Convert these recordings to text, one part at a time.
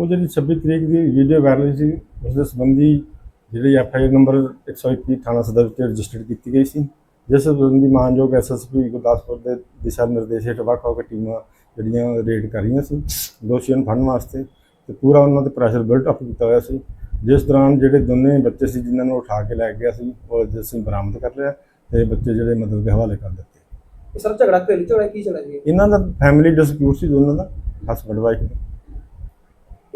ਉਹ ਜਿਹੜੀ 26 ਤਰੀਕ ਦੀ ਵੀਡੀਓ ਵਾਇਰਲ ਸੀ ਉਸ ਦੇ ਸੰਬੰਧੀ ਜਿਹੜੀ ਐਫ ਆਈ ਆਰ ਨੰਬਰ 121 ਥਾਣਾ ਸਦਰ ਵਿੱਚ ਰਜਿਸਟਰਡ ਕੀਤੀ ਗਈ ਸੀ। ਜਿਸ ਸੰਬੰਧੀ ਮਾਨਯੋਗ ਐਸਐਸਪੀ ਗੁਰਦਾਸਪੁਰ ਦੇ ਦਿਸ਼ਾ ਨਿਰਦੇਸ਼ ਹੇਠ ਵੱਖ ਵੱਖ ਟੀਮਾਂ ਜਿਹੜੀਆਂ ਰੇਡ ਕਰ ਰਹੀਆਂ ਸੀ ਦੋਸ਼ੀਆਂ ਨੂੰ ਫੜਨ ਵਾਸਤੇ ਤੇ ਪੂਰਾ ਉਹਨਾਂ ਤੇ ਪ੍ਰੈਸ਼ਰ ਬਿਲਟ ਅਪ ਕੀਤਾ ਹੋਇਆ ਸੀ। ਜਿਸ ਦੌਰਾਨ ਜਿਹੜੇ ਦੋਨੇ ਬੱਚੇ ਸੀ ਜਿਨ੍ਹਾਂ ਨੂੰ ਉਠਾ ਕੇ ਲੈ ਗਿਆ ਸੀ ਉਹ ਅੱਜ ਅਸੀਂ ਬਰਾਮਦ ਕਰ ਲਿਆ ਤੇ ਬੱਚੇ ਜਿਹੜੇ ਮਦਦ ਦੇ ਹਵਾਲੇ ਕਰ ਦਿੱਤੇ। ਇਹ ਸਰ ਝਗੜਾ ਘਰੇਲੂ ਝਗੜਾ ਕੀ ਝਗੜਾ ਜੀ? ਇਹਨਾਂ ਦਾ ਫੈਮਿਲੀ ਡਿਸਪਿਊਟ ਸੀ ਦੋਨਾਂ ਦਾ ਹਸਬੰਡ ਵਾਈਫ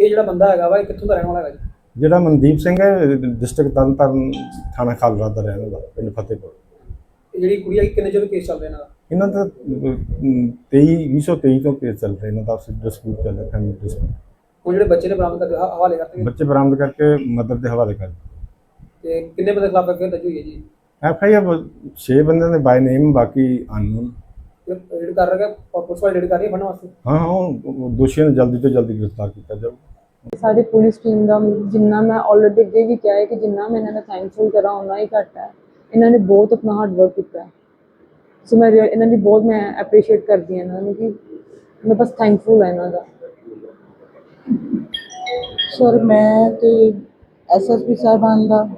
ਇਹ ਜਿਹੜਾ ਬੰਦਾ ਹੈਗਾ ਵਾ ਇਹ ਕਿੱਥੋਂ ਦਾ ਰਹਿਣ ਵਾਲਾ ਹੈਗਾ ਜੀ? ਜਿਹੜਾ ਮਨਦੀਪ ਸਿੰਘ ਹੈ ਡਿਸਟ੍ਰਿਕਟ ਤਰਨਤਾਰਨ ਥਾਣਾ ਖਾਲਰਾ ਦਾ ਰਹਿਣ ਵਾਲਾ ਪਿੰਡ ਫਤਿਹਪੁਰ। ਇਹ ਜਿਹੜੀ ਕੁੜੀ ਹੈ ਕਿੰਨੇ ਚਿਰ ਕੇਸ ਚੱਲ ਰਿਹਾ ਇਹਨਾਂ ਦਾ? ਇਹਨਾਂ ਦਾ 23 2023 ਤੋਂ ਕੇਸ ਚੱਲ ਰਿਹਾ ਇਹਨਾਂ ਦਾ ਡਿਸਪਿਊਟ ਚੱਲ ਰਿਹਾ ਫੈਮਿਲੀ ਡਿਸਪਿਊਟ ਹੁਣ ਜਿਹੜੇ ਬੱਚੇ ਨੇ ਬਰਾਮਦ ਕਰਕੇ ਹ- ਹਵਾਲੇ ਕਰਤੇ ਬੱਚੇ ਬਰਾਮਦ ਕਰਕੇ ਮਦਰ ਦੇ ਹਵਾਲੇ ਕਰ ਤੇ ਕਿੰਨੇ ਬੰਦੇ ਖਿਲਾਫ ਐਫਆਈਆਰ ਦਰਜ ਹੋਈ ਹੈ ਜੀ? ਐਫ ਆਈ ਆਰ 6 ਬੰਦਿਆਂ ਦੇ ਬਾਈ ਨੇਮ ਬਾਕੀ ਅਨਨੋਨ ਰੇਡ ਕਰ ਰਿਹਾ ਪੁਲਿਸ ਵਾਲੇ ਰੇਡ ਕਰ ਰਹੀ ਹੈ ਫੜਨ ਵਾਸਤੇ? ਹਾਂ ਹਾਂ ਉਹ ਦੋਸ਼ੀਆਂ ਨੂੰ ਜਲਦੀ ਤੋਂ ਜਲਦੀ ਗ੍ਰਿਫਤਾਰ ਕੀਤਾ ਜਾਊਗਾ। ਸਾਡੀ ਪੁਲਿਸ ਟੀਮ ਦਾ ਜਿੰਨਾ ਮੈਂ ਆਲਰੇਡੀ ਅੱਗੇ ਵੀ ਕਿਹਾ ਹੈ ਕਿ ਜਿੰਨਾ ਮੈਂ ਇਹਨਾਂ ਦਾ ਥੈਂਕਫੁਲ ਕਰਾਂ ਉਹਨਾਂ ਹੀ ਘੱਟ ਹੈ। ਇਹਨਾਂ ਨੇ ਬਹੁਤ ਆਪਣਾ ਹਾਰਡ ਵਰਕ ਕੀਤਾ ਹੈ। ਸੋ ਮੈਂ ਇਹਨਾਂ ਦੀ ਬਹੁਤ ਮੈਂ ਐਪਰੀਸ਼ੀਏਟ ਕਰਦੀ ਹਾਂ ਇਹਨਾਂ ਨੂੰ ਕਿ ਮੈਂ ਬਸ ਥੈਂਕਫੁਲ ਹਾਂ ਇਹਨਾਂ ਦਾ। ਸਰ ਮੈਂ ਤੇ ਐਸਐਸਪੀ ਸਾਹਿਬਾਨ ਦਾ,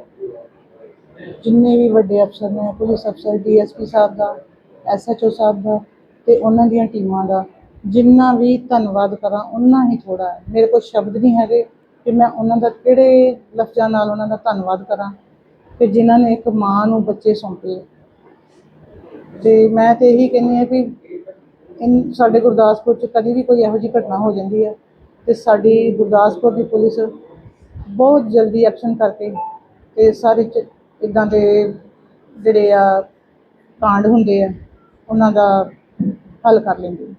ਜਿੰਨੇ ਵੀ ਵੱਡੇ ਅਫਸਰ ਨੇ, ਪੁਲਿਸ ਅਫਸਰ ਡੀਐਸਪੀ ਸਾਹਿਬ ਦਾ ਐਸਐਚਓ ਸਾਹਿਬ ਦਾ ਤੇ ਉਹਨਾਂ ਦੀਆਂ ਟੀਮਾਂ ਦਾ ਜਿੰਨਾ ਵੀ ਧੰਨਵਾਦ ਕਰਾਂ ਉਨਾ ਹੀ ਥੋੜਾ ਹੈ। ਮੇਰੇ ਕੋਲ ਸ਼ਬਦ ਨਹੀਂ ਹੈਗੇ ਕਿ ਮੈਂ ਉਹਨਾਂ ਦਾ ਕਿਹੜੇ ਲਫ਼ਜ਼ਾਂ ਨਾਲ ਉਹਨਾਂ ਦਾ ਧੰਨਵਾਦ ਕਰਾਂ। ਕਿ ਜਿਨ੍ਹਾਂ ਨੇ ਇੱਕ ਮਾਂ ਨੂੰ ਬੱਚੇ ਸੌਂਪੇ ਤੇ ਮੈਂ ਤੇ ਇਹੀ ਕਹਿੰਦੀ ਹਾਂ ਕਿ ਇਨ ਸਾਡੇ ਗੁਰਦਾਸਪੁਰ ਚ ਕਦੀ ਵੀ ਕੋਈ ਇਹੋ ਜਿਹੀ ਘਟਨਾ ਹੋ ਜਾਂਦੀ ਹੈ ਤੇ ਸਾਡੀ ਗੁਰਦਾਸਪੁਰ ਦੀ ਪੁਲਿਸ ਬਹੁਤ ਜਲਦੀ ਐਕਸ਼ਨ ਕਰਕੇ ਤੇ ਸਾਰੇ 'ਚ ਇੱਦਾਂ ਦੇ ਜਿਹੜੇ ਆ ਕਾਂਡ ਹੁੰਦੇ ਆ, ਉਹਨਾਂ ਦਾ ਹੱਲ ਕਰ ਲੈਂਦੀ ਹੈ।